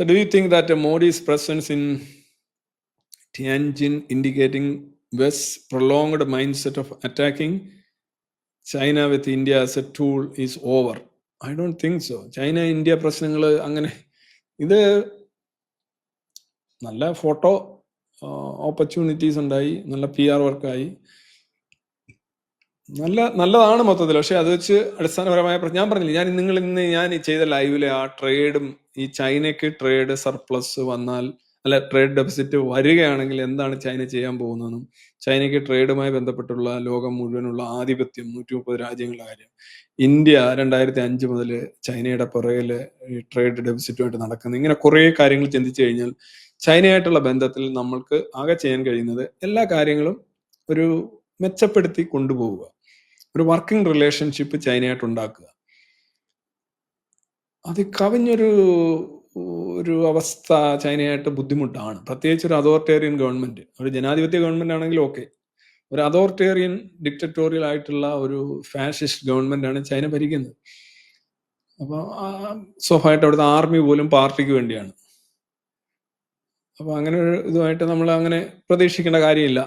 So, do you think that uh, Modi's presence in Tianjin indicating West's prolonged mindset of attacking China with India as a tool is over? I don't think so. China India പ്രശ്നങ്ങൾ അങ്ങനെ ഇത് നല്ല photo opportunities ഉണ്ടായി നല്ല P R വർക്കായി നല്ല നല്ലതാണ് മൊത്തത്തിൽ പക്ഷെ അത് വെച്ച് അടിസ്ഥാനപരമായ പ്ര- ഞാൻ പറഞ്ഞില്ല ഞാൻ നിങ്ങൾ ഇന്ന് ഞാൻ ചെയ്ത ലൈവിലെ ആ ട്രേഡും ഈ ചൈനയ്ക്ക് ട്രേഡ് സർപ്ലസ് വന്നാൽ അല്ല ട്രേഡ് ഡെഫിസിറ്റ് വരികയാണെങ്കിൽ എന്താണ് ചൈന ചെയ്യാൻ പോകുന്നതെന്നും ചൈനയ്ക്ക് ട്രേഡുമായി ബന്ധപ്പെട്ടുള്ള ലോകം മുഴുവനുള്ള ആധിപത്യം നൂറ്റി മുപ്പത് രാജ്യങ്ങളുടെ കാര്യം. ഇന്ത്യ രണ്ടായിരത്തി അഞ്ച് മുതൽ ചൈനയുടെ പുറകിൽ ട്രേഡ് ഡെഫിസിറ്റുമായിട്ട് നടക്കുന്നത് ഇങ്ങനെ കുറേ കാര്യങ്ങൾ ചിന്തിച്ചു കഴിഞ്ഞാൽ ചൈനയായിട്ടുള്ള ബന്ധത്തിൽ നമ്മൾക്ക് ആകെ ചെയ്യാൻ കഴിയുന്നത് എല്ലാ കാര്യങ്ങളും ഒരു മെച്ചപ്പെടുത്തി കൊണ്ടുപോവുക. ഒരു വർക്കിംഗ് റിലേഷൻഷിപ്പ് ചൈനയായിട്ട് ഉണ്ടാക്കുക. അത് കവിഞ്ഞൊരു ഒരു അവസ്ഥ ചൈനയായിട്ട് ബുദ്ധിമുട്ടാണ്. പ്രത്യേകിച്ച് ഒരു അതോറിറ്റേറിയൻ ഗവൺമെന്റ്. ഒരു ജനാധിപത്യ ഗവൺമെന്റ് ആണെങ്കിൽ ഓക്കെ. ഒരു അതോറിറ്റേറിയൻ ഡിക്റ്ററ്റോറിയൽ ആയിട്ടുള്ള ഒരു ഫാഷിസ്റ്റ് ഗവൺമെന്റ് ആണ് ചൈന ഭരിക്കുന്നത്. അപ്പോൾ ആ സ്വാഭാവികമായിട്ട് അവിടുത്തെ ആർമി പോലും പാർട്ടിക്ക് വേണ്ടിയാണ്. അപ്പോൾ അങ്ങനെ ഒരു ഇതുമായിട്ട് നമ്മൾ അങ്ങനെ പ്രതീക്ഷിക്കേണ്ട കാര്യമില്ല.